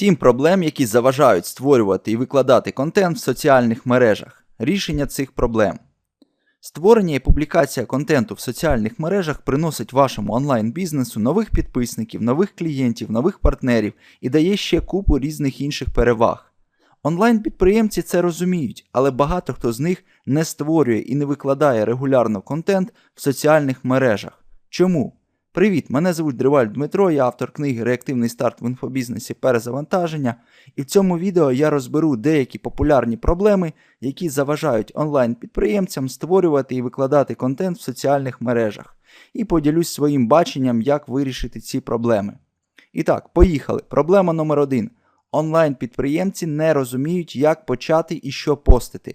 Сім проблем, які заважають створювати і викладати контент в соціальних мережах. Рішення цих проблем. Створення і публікація контенту в соціальних мережах приносить вашому онлайн-бізнесу нових підписників, нових клієнтів, нових партнерів і дає ще купу різних інших переваг. Онлайн-підприємці це розуміють, але багато хто з них не створює і не викладає регулярно контент в соціальних мережах. Чому? Привіт, мене звуть Дриваль Дмитро, я автор книги Реактивний старт в інфобізнесі перезавантаження, і в цьому відео я розберу деякі популярні проблеми, які заважають онлайн-підприємцям створювати і викладати контент в соціальних мережах, і поділюсь своїм баченням, як вирішити ці проблеми. І так, поїхали. Проблема номер один. Онлайн-підприємці не розуміють, як почати і що постити.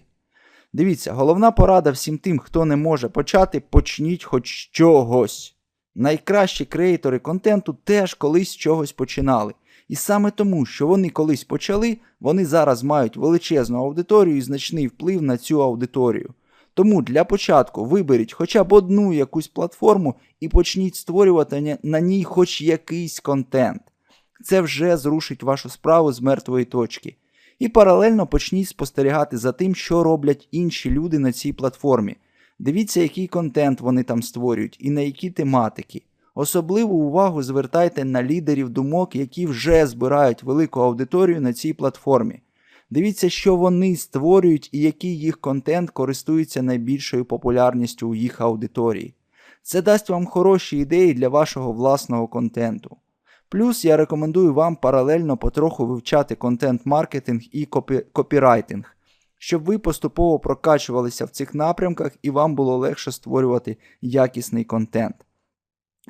Дивіться, головна порада всім тим, хто не може почати, почніть хоч чогось. Найкращі креатори контенту теж колись чогось починали. І саме тому, що вони колись почали, вони зараз мають величезну аудиторію і значний вплив на цю аудиторію. Тому для початку виберіть хоча б одну якусь платформу і почніть створювати на ній хоч якийсь контент. Це вже зрушить вашу справу з мертвої точки. І паралельно почніть спостерігати за тим, що роблять інші люди на цій платформі. Дивіться, який контент вони там створюють і на які тематики. Особливу увагу звертайте на лідерів думок, які вже збирають велику аудиторію на цій платформі. Дивіться, що вони створюють і який їх контент користується найбільшою популярністю у їх аудиторії. Це дасть вам хороші ідеї для вашого власного контенту. Плюс я рекомендую вам паралельно потроху вивчати контент-маркетинг і копі... копірайтинг щоб ви поступово прокачувалися в цих напрямках і вам було легше створювати якісний контент.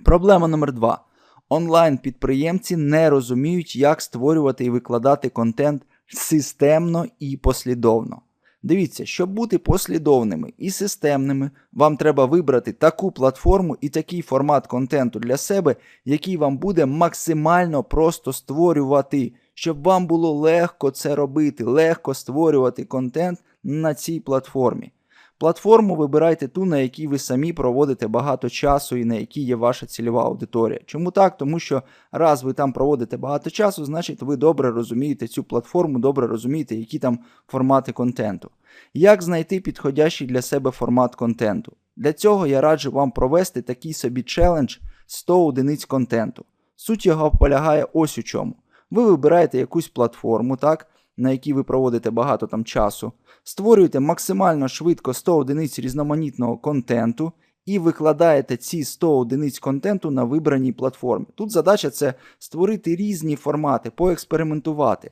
Проблема номер два. Онлайн-підприємці не розуміють, як створювати і викладати контент системно і послідовно. Дивіться, щоб бути послідовними і системними, вам треба вибрати таку платформу і такий формат контенту для себе, який вам буде максимально просто створювати, щоб вам було легко це робити, легко створювати контент на цій платформі. Платформу вибирайте ту, на якій ви самі проводите багато часу і на якій є ваша цільова аудиторія. Чому так? Тому що раз ви там проводите багато часу, значить ви добре розумієте цю платформу, добре розумієте, які там формати контенту. Як знайти підходящий для себе формат контенту? Для цього я раджу вам провести такий собі челендж 100 одиниць контенту. Суть його полягає ось у чому. Ви вибираєте якусь платформу, так, на якій ви проводите багато там часу, створюєте максимально швидко 100 одиниць різноманітного контенту і викладаєте ці 100 одиниць контенту на вибраній платформі. Тут задача це створити різні формати, поекспериментувати.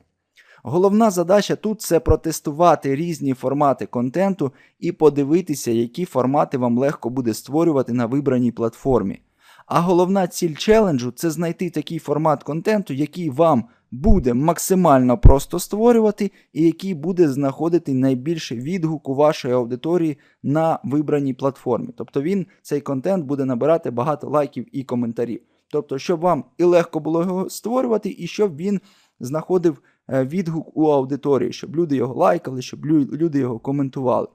Головна задача тут це протестувати різні формати контенту і подивитися, які формати вам легко буде створювати на вибраній платформі. А головна ціль челенджу це знайти такий формат контенту, який вам буде максимально просто створювати, і який буде знаходити найбільший відгук у вашої аудиторії на вибраній платформі. Тобто він цей контент буде набирати багато лайків і коментарів. Тобто, щоб вам і легко було його створювати, і щоб він знаходив е, відгук у аудиторії, щоб люди його лайкали, щоб люди його коментували.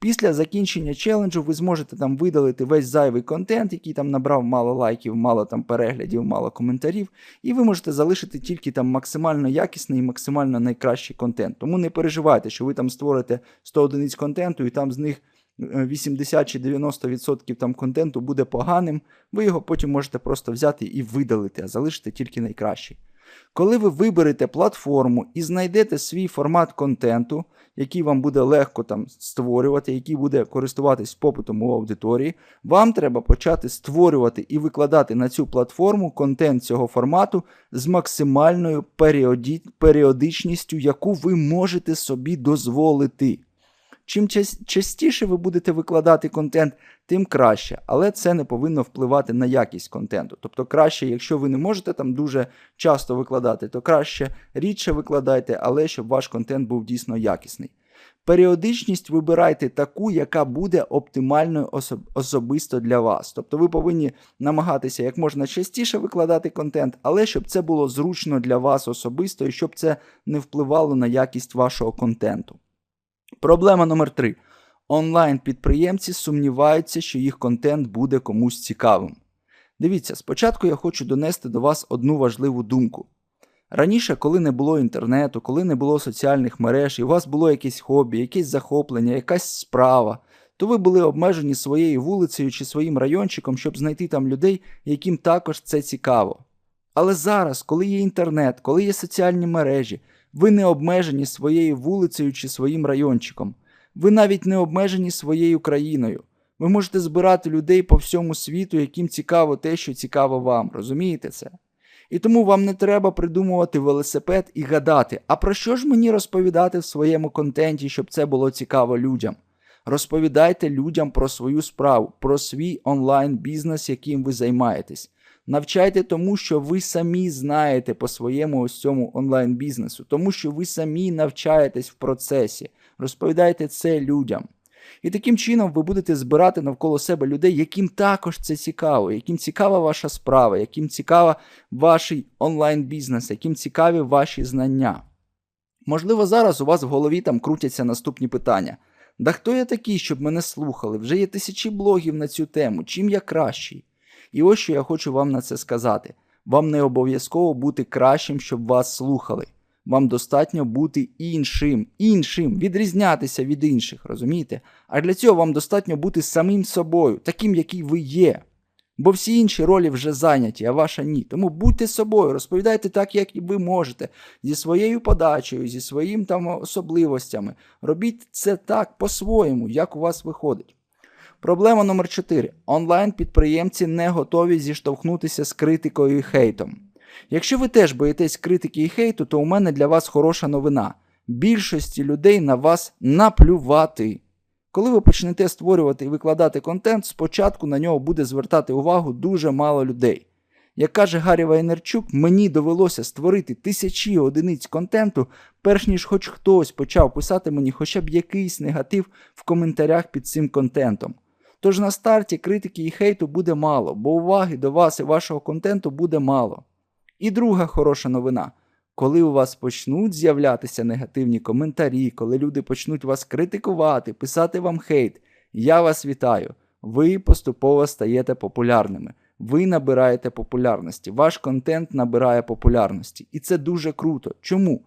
Після закінчення челенджу ви зможете там видалити весь зайвий контент, який там набрав мало лайків, мало там переглядів, мало коментарів, і ви можете залишити тільки там максимально якісний і максимально найкращий контент. Тому не переживайте, що ви там створите 100 одиниць контенту, і там з них 80 е, чи 90% там контенту буде поганим. Ви його потім можете просто взяти і видалити, а залишити тільки найкращий. Коли ви виберете платформу і знайдете свій формат контенту, який вам буде легко там створювати, який буде користуватись попитом у аудиторії, вам треба почати створювати і викладати на цю платформу контент цього формату з максимальною періоді... періодичністю, яку ви можете собі дозволити. Чим частіше ви будете викладати контент, тим краще, але це не повинно впливати на якість контенту. Тобто, краще, якщо ви не можете там дуже часто викладати, то краще рідше викладайте, але щоб ваш контент був дійсно якісний. Періодичність вибирайте таку, яка буде оптимальною особ особисто для вас. Тобто ви повинні намагатися як можна частіше викладати контент, але щоб це було зручно для вас особисто і щоб це не впливало на якість вашого контенту. Проблема номер 3 Онлайн-підприємці сумніваються, що їх контент буде комусь цікавим. Дивіться, спочатку я хочу донести до вас одну важливу думку. Раніше, коли не було інтернету, коли не було соціальних мереж, і у вас було якесь хобі, якесь захоплення, якась справа, то ви були обмежені своєю вулицею чи своїм райончиком, щоб знайти там людей, яким також це цікаво. Але зараз, коли є інтернет, коли є соціальні мережі, ви не обмежені своєю вулицею чи своїм райончиком. Ви навіть не обмежені своєю країною. Ви можете збирати людей по всьому світу, яким цікаво те, що цікаво вам. Розумієте це? І тому вам не треба придумувати велосипед і гадати, а про що ж мені розповідати в своєму контенті, щоб це було цікаво людям. Розповідайте людям про свою справу, про свій онлайн-бізнес, яким ви займаєтесь. Навчайте тому, що ви самі знаєте по своєму ось цьому онлайн-бізнесу, тому що ви самі навчаєтесь в процесі. Розповідайте це людям. І таким чином ви будете збирати навколо себе людей, яким також це цікаво, яким цікава ваша справа, яким цікава ваш онлайн-бізнес, яким цікаві ваші знання. Можливо, зараз у вас в голові там крутяться наступні питання. Да хто я такий, щоб мене слухали? Вже є тисячі блогів на цю тему, чим я кращий? І ось що я хочу вам на це сказати: вам не обов'язково бути кращим, щоб вас слухали. Вам достатньо бути іншим, іншим, відрізнятися від інших, розумієте? А для цього вам достатньо бути самим собою, таким, який ви є. Бо всі інші ролі вже зайняті, а ваша ні. Тому будьте собою, розповідайте так, як і ви можете, зі своєю подачею, зі своїми там особливостями. Робіть це так по-своєму, як у вас виходить. Проблема номер 4. Онлайн-підприємці не готові зіштовхнутися з критикою і хейтом. Якщо ви теж боїтесь критики і хейту, то у мене для вас хороша новина. Більшості людей на вас наплювати. Коли ви почнете створювати і викладати контент, спочатку на нього буде звертати увагу дуже мало людей. Як каже Гаррі Вайнерчук, мені довелося створити тисячі одиниць контенту, перш ніж хоч хтось почав писати мені хоча б якийсь негатив в коментарях під цим контентом. Тож на старті критики і хейту буде мало, бо уваги до вас і вашого контенту буде мало. І друга хороша новина. Коли у вас почнуть з'являтися негативні коментарі, коли люди почнуть вас критикувати, писати вам хейт, я вас вітаю. Ви поступово стаєте популярними. Ви набираєте популярності. Ваш контент набирає популярності. І це дуже круто. Чому?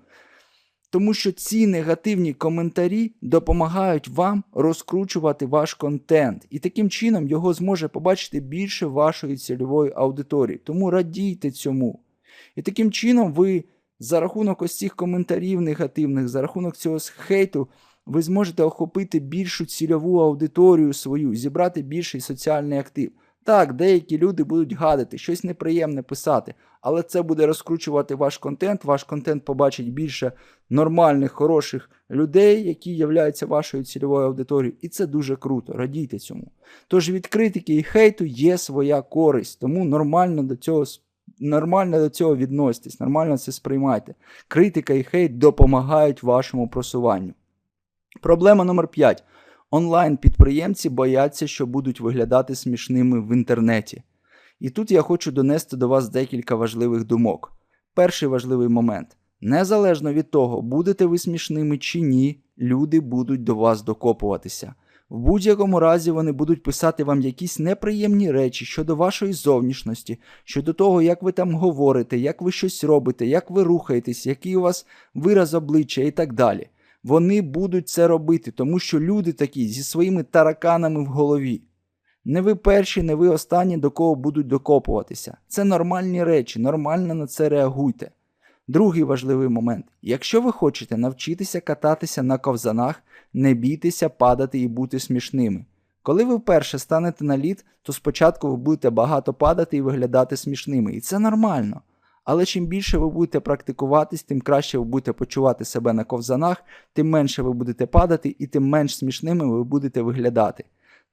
Тому що ці негативні коментарі допомагають вам розкручувати ваш контент, і таким чином його зможе побачити більше вашої цільової аудиторії. Тому радійте цьому. І таким чином ви за рахунок ось цих коментарів негативних, за рахунок цього хейту, ви зможете охопити більшу цільову аудиторію свою, зібрати більший соціальний актив. Так, деякі люди будуть гадити, щось неприємне писати, але це буде розкручувати ваш контент. Ваш контент побачить більше нормальних, хороших людей, які являються вашою цільовою аудиторією. І це дуже круто. Радійте цьому. Тож від критики і хейту є своя користь, тому нормально до цього нормально до цього відноситесь, нормально це сприймайте. Критика і хейт допомагають вашому просуванню. Проблема номер 5. Онлайн-підприємці бояться, що будуть виглядати смішними в інтернеті. І тут я хочу донести до вас декілька важливих думок. Перший важливий момент. Незалежно від того, будете ви смішними чи ні, люди будуть до вас докопуватися. В будь-якому разі вони будуть писати вам якісь неприємні речі щодо вашої зовнішності, щодо того, як ви там говорите, як ви щось робите, як ви рухаєтесь, який у вас вираз обличчя і так далі. Вони будуть це робити, тому що люди такі зі своїми тараканами в голові. Не ви перші, не ви останні, до кого будуть докопуватися. Це нормальні речі, нормально на це реагуйте. Другий важливий момент: якщо ви хочете навчитися кататися на ковзанах, не бійтеся падати і бути смішними. Коли ви вперше станете на лід, то спочатку ви будете багато падати і виглядати смішними, і це нормально. Але чим більше ви будете практикуватись, тим краще ви будете почувати себе на ковзанах, тим менше ви будете падати і тим менш смішними ви будете виглядати.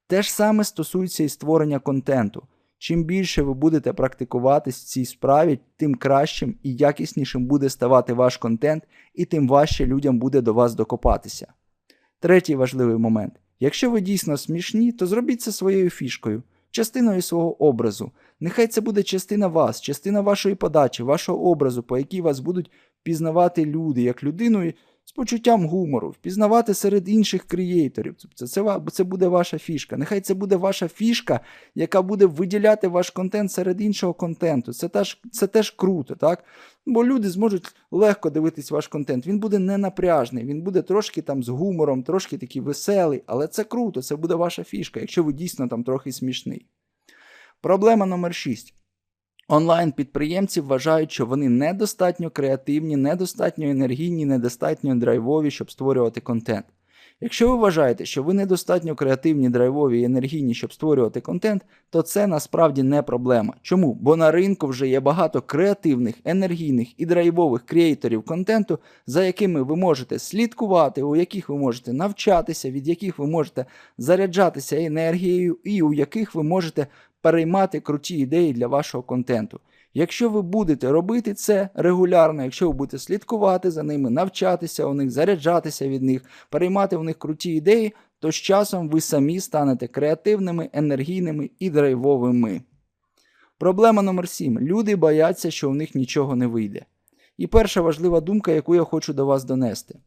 Те ж саме стосується і створення контенту. Чим більше ви будете практикуватись в цій справі, тим кращим і якіснішим буде ставати ваш контент, і тим важче людям буде до вас докопатися. Третій важливий момент. Якщо ви дійсно смішні, то зробіть це своєю фішкою, частиною свого образу. Нехай це буде частина вас, частина вашої подачі, вашого образу, по якій вас будуть пізнавати люди, як людину з почуттям гумору, впізнавати серед інших креаторів. Це, це, це буде ваша фішка. Нехай це буде ваша фішка, яка буде виділяти ваш контент серед іншого контенту. Це теж, це теж круто, так? Бо люди зможуть легко дивитись ваш контент. Він буде не напряжний, він буде трошки там з гумором, трошки такий веселий, але це круто, це буде ваша фішка, якщо ви дійсно там трохи смішний. Проблема номер 6. Онлайн-підприємці вважають, що вони недостатньо креативні, недостатньо енергійні, недостатньо драйвові, щоб створювати контент. Якщо ви вважаєте, що ви недостатньо креативні, драйвові і енергійні, щоб створювати контент, то це насправді не проблема. Чому? Бо на ринку вже є багато креативних, енергійних і драйвових креаторів контенту, за якими ви можете слідкувати, у яких ви можете навчатися, від яких ви можете заряджатися енергією, і у яких ви можете переймати круті ідеї для вашого контенту. Якщо ви будете робити це регулярно, якщо ви будете слідкувати за ними, навчатися у них, заряджатися від них, переймати у них круті ідеї, то з часом ви самі станете креативними, енергійними і драйвовими. Проблема номер 7. Люди бояться, що у них нічого не вийде. І перша важлива думка, яку я хочу до вас донести.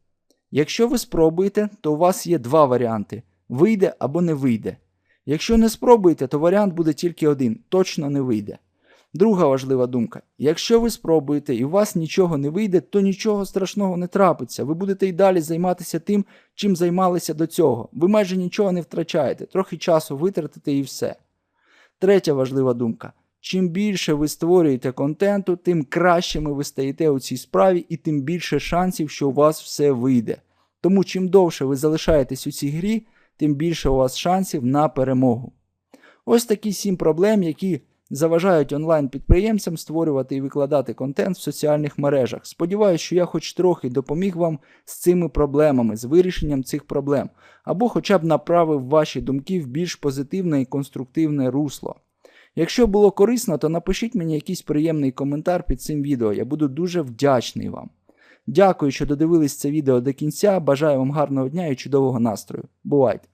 Якщо ви спробуєте, то у вас є два варіанти: вийде або не вийде. Якщо не спробуєте, то варіант буде тільки один точно не вийде. Друга важлива думка: якщо ви спробуєте і у вас нічого не вийде, то нічого страшного не трапиться. Ви будете й далі займатися тим, чим займалися до цього. Ви майже нічого не втрачаєте, трохи часу витратите і все. Третя важлива думка: чим більше ви створюєте контенту, тим кращими ви стаєте у цій справі, і тим більше шансів, що у вас все вийде. Тому чим довше ви залишаєтесь у цій грі, тим більше у вас шансів на перемогу. Ось такі сім проблем, які заважають онлайн-підприємцям створювати і викладати контент в соціальних мережах. Сподіваюсь, що я хоч трохи допоміг вам з цими проблемами, з вирішенням цих проблем, або хоча б направив ваші думки в більш позитивне і конструктивне русло. Якщо було корисно, то напишіть мені якийсь приємний коментар під цим відео. Я буду дуже вдячний вам. Дякую, що додивились це відео до кінця. Бажаю вам гарного дня і чудового настрою. Бувайте!